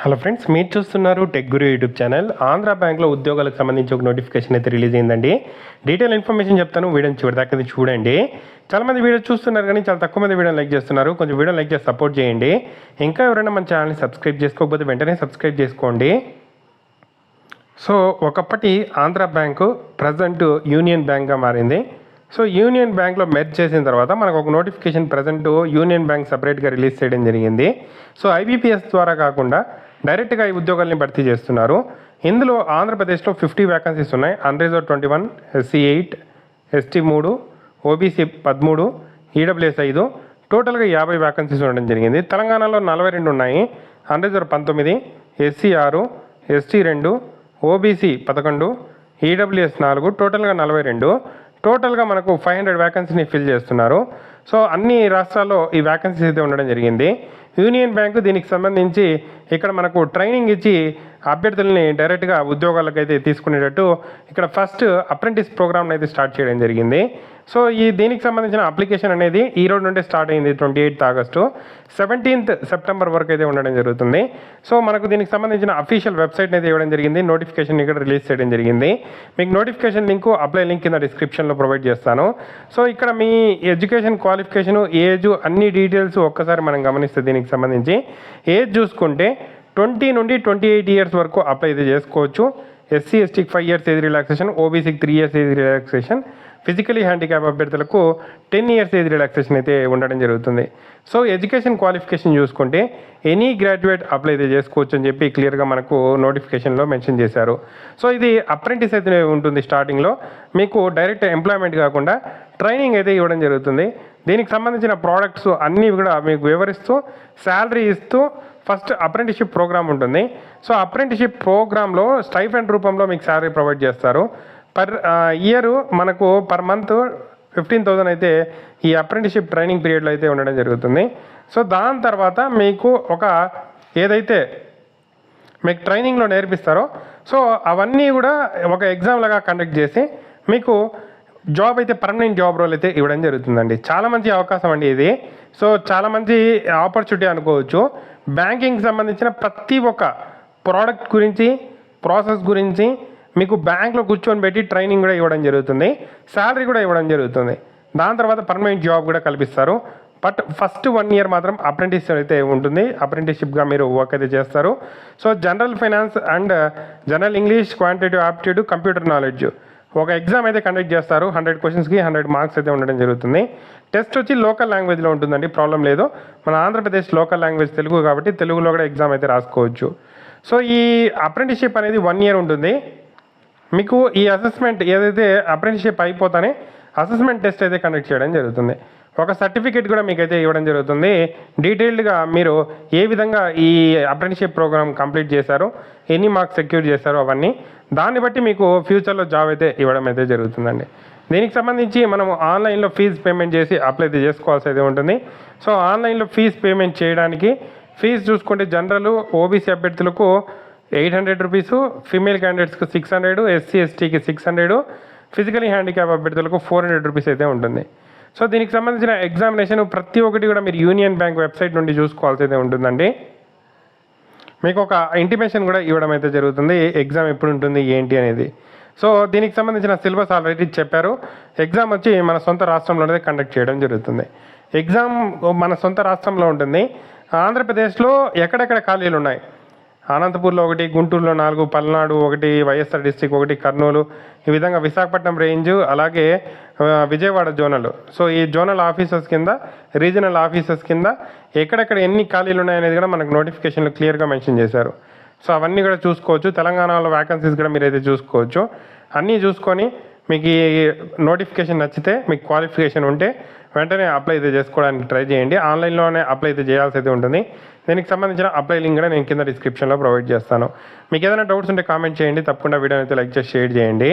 Hello friends మీరు చూస్తున్నారు tech guru YouTube channel Andhra బ్యాంక్లో ఉద్యోగాలకు సంబంధించి ఒక నోటిఫికేషన్ అయితే రిలీజ్ అయిందండి. డీటెయిల్ ఇన్ఫర్మేషన్ చెప్తాను వీడియోని చివరి దాకా చూడండి. చాలామంది వీడియో చూస్తున్నారు కానీ చాలా తక్కువ మంది వీడియో లైక్ చేస్తున్నారు. కొంచెం వీడియో లైక్ చేసి సపోర్ట్ చేయండి. ఇంకా ఎవరైనా మన ఛానల్ని సబ్స్క్రైబ్ చేసుకోకపోతే వెంటనే సబ్స్క్రైబ్ చేసుకోండి. సో ఒకప్పటి ఆంధ్ర బ్యాంకు ప్రజెంట్ యూనియన్ బ్యాంక్గా మారింది. సో యూనియన్ బ్యాంక్లో మెర్జ్ చేసిన తర్వాత మనకు ఒక నోటిఫికేషన్ ప్రజెంట్ యూనియన్ బ్యాంక్ సపరేట్గా రిలీజ్ చేయడం జరిగింది. సో ఐబీపీఎస్ ద్వారా కాకుండా డైరెక్ట్గా ఈ ఉద్యోగాల్ని భర్తీ చేస్తున్నారు. ఇందులో ఆంధ్రప్రదేశ్లో ఫిఫ్టీ వ్యాకన్సీస్ ఉన్నాయి. Unreserve twenty one SC eight ST మూడు ఓబీసీ పదమూడు ఈడబ్ల్యూఎస్ ఐదు. టోటల్గా యాభై వ్యాకన్సీస్ ఉండడం జరిగింది. తెలంగాణలో నలభై రెండు ఉన్నాయి. అన్రిజర్వ్ పంతొమ్మిది ఎస్సీ ఆరు ఎస్టీ రెండు ఓబీసీ పదకొండు ఈడబ్ల్యూఎస్ నాలుగు. టోటల్గా నలభై రెండు. టోటల్గా మనకు ఫైవ్ హండ్రెడ్ వ్యాకెన్సీని ఫిల్ చేస్తున్నారు. సో అన్ని రాష్ట్రాల్లో ఈ వ్యాకెన్సీస్ అయితే ఉండడం జరిగింది. యూనియన్ బ్యాంకు దీనికి సంబంధించి ఇక్కడ మనకు ట్రైనింగ్ ఇచ్చి అభ్యర్థుల్ని డైరెక్ట్గా ఉద్యోగాలకు అయితే తీసుకునేటట్టు ఇక్కడ ఫస్ట్ అప్రెంటిస్ ప్రోగ్రామ్ని అయితే స్టార్ట్ చేయడం జరిగింది. సో ఈ దీనికి సంబంధించిన అప్లికేషన్ అనేది ఈ రోజు నుండి స్టార్ట్ అయింది twenty eighth August. Seventeenth September వరకు అయితే ఉండడం జరుగుతుంది. సో మనకు దీనికి సంబంధించిన అఫీషియల్ వెబ్సైట్ అయితే ఇవ్వడం జరిగింది. నోటిఫికేషన్ ఇక్కడ రిలీజ్ చేయడం జరిగింది. మీకు నోటిఫికేషన్ లింక్ అప్లై లింక్ కింద డిస్క్రిప్షన్లో ప్రొవైడ్ చేస్తాను. సో ఇక్కడ మీ ఎడ్యుకేషన్ క్వాలిఫికేషన్ ఏజ్ అన్ని డీటెయిల్స్ ఒక్కసారి మనం గమనిస్తే దీనికి సంబంధించి ఏజ్ చూసుకుంటే ట్వంటీ నుండి ట్వంటీ ఎయిట్ ఇయర్స్ వరకు అప్లై అయితే చేసుకోవచ్చు. ఎస్సీ ఎస్టీకి five years age relaxation ఓబీసీకి three years age relaxation physically handicap అభ్యర్థులకు టెన్ ఇయర్స్ ఏజ్ రిలాక్సేషన్ అయితే ఉండడం జరుగుతుంది. సో ఎడ్యుకేషన్ క్వాలిఫికేషన్ చూసుకుంటే ఎనీ గ్రాడ్యుయేట్ అప్లై అయితే చేసుకోవచ్చు అని చెప్పి క్లియర్గా మనకు నోటిఫికేషన్లో మెన్షన్ చేశారు. సో ఇది అప్రెంటిస్ అయితే ఉంటుంది స్టార్టింగ్లో మీకు డైరెక్ట్ ఎంప్లాయ్మెంట్ కాకుండా ట్రైనింగ్ అయితే ఇవ్వడం జరుగుతుంది. దీనికి సంబంధించిన ప్రోడక్ట్స్ అన్నీ కూడా మీకు వివరిస్తూ శాలరీ ఇస్తూ ఫస్ట్ అప్రెంటిషిప్ ప్రోగ్రామ్ ఉంటుంది. సో అప్రెంటిషిప్ ప్రోగ్రాంలో స్టైఫెండ్ రూపంలో మీకు శాలరీ ప్రొవైడ్ చేస్తారు. పర్ ఇయర్ మనకు పర్ మంత్ ఫిఫ్టీన్ థౌజండ్ అయితే ఈ అప్రెంటిషిప్ ట్రైనింగ్ పీరియడ్లో అయితే ఉండడం జరుగుతుంది. సో దాని తర్వాత మీకు ఒక ఏదైతే మీకు ట్రైనింగ్లో నేర్పిస్తారో సో అవన్నీ కూడా ఒక ఎగ్జామ్ లాగా కండక్ట్ చేసి మీకు జాబ్ అయితే పర్మనెంట్ జాబ్ రోల్ అయితే ఇవ్వడం జరుగుతుందండి. చాలా మంచి అవకాశం అండి ఇది. సో చాలా మంచి ఆపర్చునిటీ అనుకోవచ్చు. బ్యాంకింగ్ సంబంధించిన ప్రతి ఒక్క ప్రోడక్ట్ గురించి ప్రాసెస్ గురించి మీకు బ్యాంక్లో కూర్చొని పెట్టి ట్రైనింగ్ కూడా ఇవ్వడం జరుగుతుంది. శాలరీ కూడా ఇవ్వడం జరుగుతుంది. దాని తర్వాత పర్మనెంట్ జాబ్ కూడా కల్పిస్తారు. బట్ ఫస్ట్ వన్ ఇయర్ మాత్రం అప్రెంటిస్ అయితే ఉంటుంది. అప్రెంటిస్షిప్గా మీరు వర్క్ అయితే చేస్తారు. So general finance and general English quantity aptitude computer knowledge ఒక ఎగ్జామ్ అయితే కండక్ట్ చేస్తారు. హండ్రెడ్ క్వశ్చన్స్కి హండ్రెడ్ మార్క్స్ అయితే ఉండడం జరుగుతుంది. టెస్ట్ వచ్చి లోకల్ లాంగ్వేజ్లో ఉంటుందండి. ప్రాబ్లం లేదు. మన ఆంధ్రప్రదేశ్ లోకల్ లాంగ్వేజ్ తెలుగు కాబట్టి తెలుగులో కూడా ఎగ్జామ్ అయితే రాసుకోవచ్చు. సో ఈ అప్రెంటిస్షిప్ అనేది వన్ ఇయర్ ఉంటుంది. మీకు ఈ అసెస్మెంట్ ఏదైతే అప్రెంటిస్షిప్ అయిపోతానే అసెస్మెంట్ టెస్ట్ అయితే కండక్ట్ చేయడం జరుగుతుంది. ఒక సర్టిఫికేట్ కూడా మీకైతే ఇవ్వడం జరుగుతుంది. డీటెయిల్డ్గా మీరు ఏ విధంగా ఈ అప్రెంటిషిప్ ప్రోగ్రామ్ కంప్లీట్ చేశారో ఎన్ని మార్క్స్ సెక్యూర్ చేశారో అవన్నీ దాన్ని బట్టి మీకు ఫ్యూచర్లో జాబ్ అయితే ఇవ్వడం అయితే జరుగుతుందండి. దీనికి సంబంధించి మనం ఆన్లైన్లో ఫీజు పేమెంట్ చేసి అప్లై అయితే చేసుకోవాల్సి అయితే ఉంటుంది. సో ఆన్లైన్లో ఫీజు పేమెంట్ చేయడానికి ఫీజు చూసుకుంటే జనరల్ ఓబీసీ అభ్యర్థులకు ఎయిట్ హండ్రెడ్ రూపీస్ ఫీమేల్ క్యాండిడేట్స్కి సిక్స్ హండ్రెడ్ ఎస్సీ ఎస్టీకి సిక్స్ హండ్రెడ్ ఫిజికలీ హ్యాండిక్యాప్ అభ్యర్థులకు ఫోర్ హండ్రెడ్ రూపీస్ అయితే ఉంటుంది. సో దీనికి సంబంధించిన ఎగ్జామినేషన్ ప్రతి ఒక్కటి కూడా మీరు యూనియన్ బ్యాంక్ వెబ్సైట్ నుండి చూసుకోవాల్సి అయితే ఉంటుందండి. మీకు ఒక ఇంటిమేషన్ కూడా ఇవ్వడం అయితే జరుగుతుంది. ఎగ్జామ్ ఎప్పుడు ఉంటుంది ఏంటి అనేది. సో దీనికి సంబంధించిన సిలబస్ ఆల్రెడీ చెప్పారు. ఎగ్జామ్ వచ్చి మన సొంత రాష్ట్రంలోనే కండక్ట్ చేయడం జరుగుతుంది. ఎగ్జామ్ మన సొంత రాష్ట్రంలో ఉంటుంది. ఆంధ్రప్రదేశ్లో ఎక్కడెక్కడ ఖాళీలు ఉన్నాయి? అనంతపూర్లో ఒకటి గుంటూరులో నాలుగు పల్నాడు ఒకటి వైఎస్ఆర్ డిస్టిక్ ఒకటి కర్నూలు. ఈ విధంగా విశాఖపట్నం రేంజ్ అలాగే విజయవాడ జోనల్. సో ఈ జోనల్ ఆఫీసర్స్ కింద రీజనల్ ఆఫీసర్స్ కింద ఎక్కడెక్కడ ఎన్ని ఖాళీలు ఉన్నాయనేది కూడా మనకు నోటిఫికేషన్లో క్లియర్గా మెన్షన్ చేశారు. సో అవన్నీ కూడా చూసుకోవచ్చు. తెలంగాణలో వ్యాకన్సీస్ కూడా మీరు అయితే చూసుకోవచ్చు. అన్నీ చూసుకొని మీకు ఈ నోటిఫికేషన్ నచ్చితే మీకు క్వాలిఫికేషన్ ఉంటే వెంటనే అప్లై అయితే చేసుకోవడానికి ట్రై చేయండి. ఆన్లైన్లోనే అప్లై అయితే చేయాల్సి అయితే ఉంటుంది. దీనికి సంబంధించిన అప్లై లింక్ కూడా నేను కింద డిస్క్రిప్షన్లో ప్రొవైడ్ చేస్తాను. మీకు ఏదైనా డౌట్స్ ఉంటే కామెంట్ చేయండి. తప్పకుండా వీడియోని అయితే లైక్ చేసి షేర్ చేయండి.